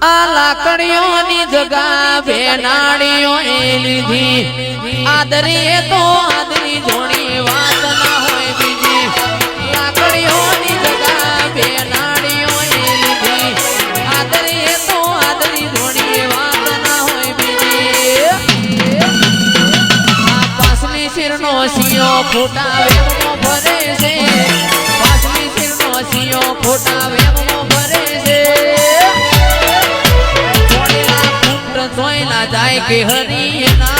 આ લાકડીઓની જગા ભેનાડીઓ એ લીધી. આદરી એ તો આદરી જોણી વાત ના હોય બીજી. લાકડીઓની જગા ભેનાડીઓ એ લીધી. આદરી એ તો આદરી જોણી વાત ના હોય બીજી. આ પાસની શિરનો સિયો ખોટા વેમો ભરે છે. પાસની શિરનો સિયો ફૂટાવે વેમો જાય કે હરિના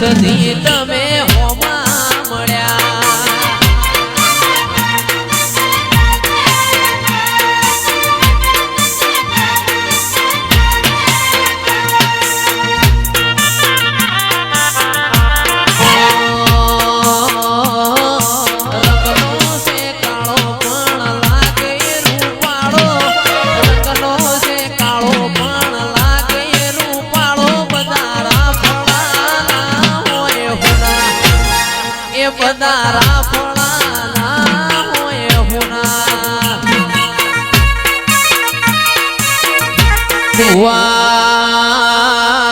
सदी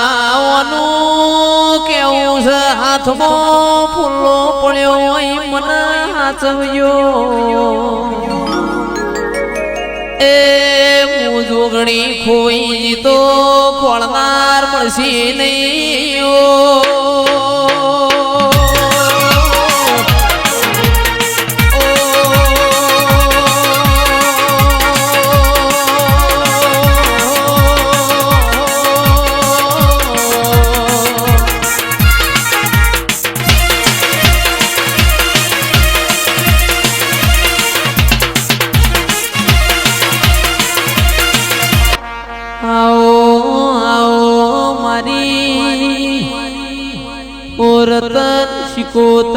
વાવાનું કેવું છે? હાથમાં ફૂલો પડ્યો હાચવ્યો એ મુજોગણી ખોઈ તો ખોળનાર મળશે નહીં ficou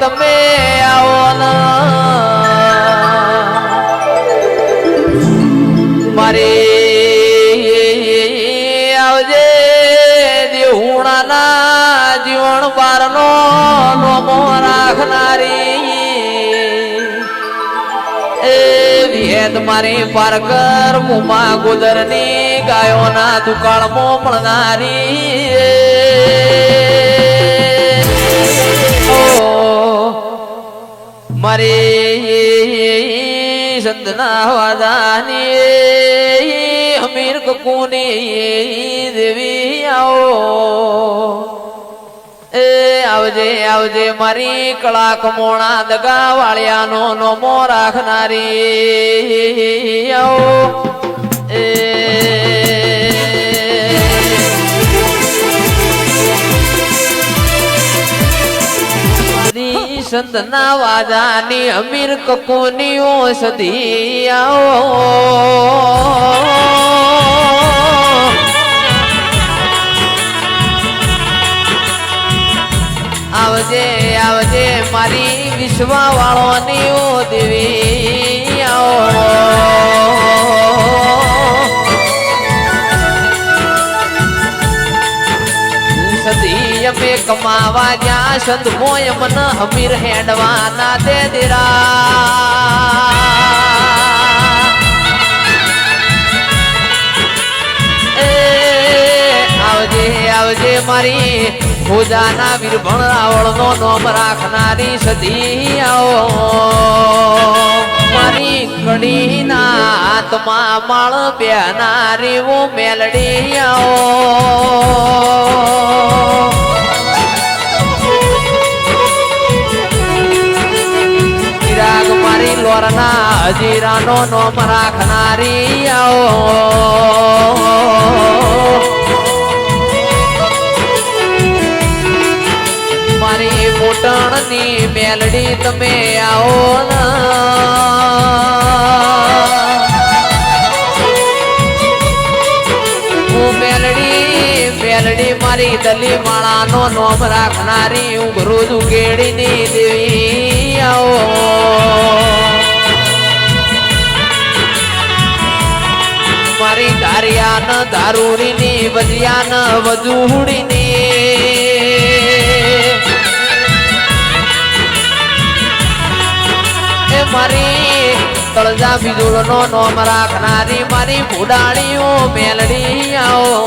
તમે આવો મારી આવજે દેહુણાના જીવન બારનો નોમો રાખનારી. એ વિહેત મારી પારકર મુમા ગોદરની ગાયોના દુકાળમાં મળનારી મારી સંતના વાદાની અમીર કકુની દેવી આવો. એ આવજે આવજે મારી કળા કમોણા દગા વાળિયાનો નોમો રાખનારી આવો. એ સંતના વાજાની અમીર કકોની ઓષધી આવો. આવજે આવજે મારી વિશ્વા વાળોની કમાવા જ્યાં સંત મોય મન અમીર હેડવા ના દે દેરા. આવજે આવજે મારી પૂજાના વીરભણ રાવળ નો નોમ રાખનારી સદી આવો મારી કડી ના આત્મા માળ બેનારી વો મેલડી આવો હજીરાનો નોમ રાખનારી આવો મારી મોટણની મેલડી તમે આવો હું મેલડી મેલડી મારી દલી માળાનો નોમ રાખનારી હું ભરૂચ ઉગેડીની દેવી આવો. ન દારૂડીની વજિયા ન વજુડીની એ મારી તળજા બિજોડ નો નોમ રાખનારી મારી ભૂડાળીઓ મેલડી આવો.